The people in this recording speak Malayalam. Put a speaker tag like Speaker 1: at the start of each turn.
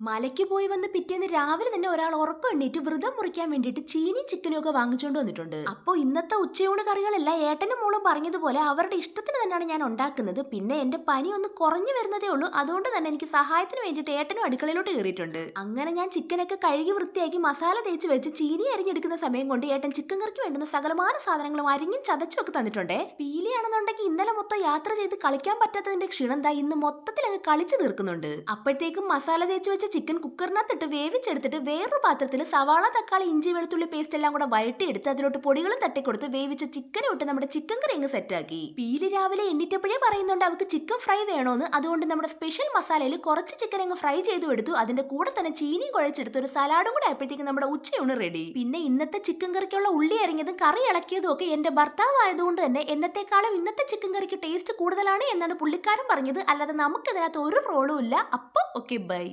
Speaker 1: മലയ്ക്ക് പോയി വന്ന് പിറ്റേന്ന് രാവിലെ തന്നെ ഒരാൾ ഉറക്കം എണ്ണീറ്റ് വ്രതം മുറിക്കാൻ വേണ്ടിയിട്ട് ചീനി ചിക്കനും ഒക്കെ വാങ്ങിച്ചുകൊണ്ട് വന്നിട്ടുണ്ട്. അപ്പോൾ ഇന്നത്തെ ഉച്ചയൂണ് കറികളല്ല ഏട്ടനും മോളും പറഞ്ഞതുപോലെ അവരുടെ ഇഷ്ടത്തിന് തന്നെയാണ് ഞാൻ ഉണ്ടാക്കുന്നത്. പിന്നെ എന്റെ പനി ഒന്ന് കുറഞ്ഞു വരുന്നതേ ഉള്ളൂ. അതുകൊണ്ട് തന്നെ എനിക്ക് സഹായത്തിന് വേണ്ടിയിട്ട് ഏട്ടനും അടുക്കളയിലോട്ട് കയറിയിട്ടുണ്ട്. അങ്ങനെ ഞാൻ ചിക്കനൊക്കെ കഴുകി വൃത്തിയാക്കി മസാല തേച്ച് വെച്ച് ചീനി അരിഞ്ഞെടുക്കുന്ന സമയം കൊണ്ട് ഏട്ടൻ ചിക്കൻ കറിക്ക് വേണ്ടുന്ന സകലമാന സാധനങ്ങളും അരിഞ്ഞും ചതച്ചും ഒക്കെ തന്നിട്ടുണ്ട്. പീലിയാണെന്നുണ്ടെങ്കിൽ ഇന്നലെ യാത്ര ചെയ്ത് കളിക്കാൻ പറ്റാത്തതിന്റെ ക്ഷീണം ദാ ഇന്ന് മൊത്തത്തിൽ അങ്ങ് കളിച്ചു തീർക്കുന്നുണ്ട്. അപ്പോഴത്തേക്കും മസാല തേച്ച് വെച്ച ചിക്കൻ കുക്കറിനകത്തിട്ട് വേവിച്ചെടുത്തിട്ട് വേറൊരു പാത്രത്തിൽ സവാള തക്കാളി ഇഞ്ചി വെളുത്തുള്ളി പേസ്റ്റ് എല്ലാം കൂടെ വഴട്ടിയെടുത്ത് അതിലോട്ട് പൊടികളും തട്ടിക്കൊടുത്ത് വേവിച്ച ചിക്കൻ ഇട്ട് നമ്മുടെ ചിക്കൻ കറി അങ്ങ് സെറ്റാക്കി പീൽ രാവിലെ എണ്ണിറ്റപ്പോഴേ പറയുന്നുണ്ട് അവർക്ക് ചിക്കൻ ഫ്രൈ വേണോന്ന്. അതുകൊണ്ട് നമ്മുടെ സ്പെഷ്യൽ മസാലയിൽ കുറച്ച് ചിക്കൻ അങ്ങ് ഫ്രൈ ചെയ്തു എടുത്തു. അതിന്റെ കൂടെ തന്നെ ചീനിയും കുഴച്ചെടുത്ത് ഒരു സലാഡും കൂടെ ആയപ്പോഴത്തേക്കും നമ്മുടെ ഉച്ചയൂണ് റെഡി പിന്നെ ഇന്നത്തെ ചിക്കൻ കറിക്കുള്ള ഉള്ളി അരിഞ്ഞതും കറി ഇളക്കിയതും ഒക്കെ എന്റെ ഭർത്താവ് ആയതുകൊണ്ട് തന്നെ എന്നത്തെക്കാളും ഇന്നത്തെ ചിക്കൻ കറിക്ക് ടേസ്റ്റ് കൂടുതലാണ് എന്നാണ് പുള്ളിക്കാരൻ പറഞ്ഞത്. അല്ലാതെ നമുക്ക് ഇതിനകത്ത് ഒരു റോളും ഇല്ല. അപ്പോൾ ഓക്കെ ബൈ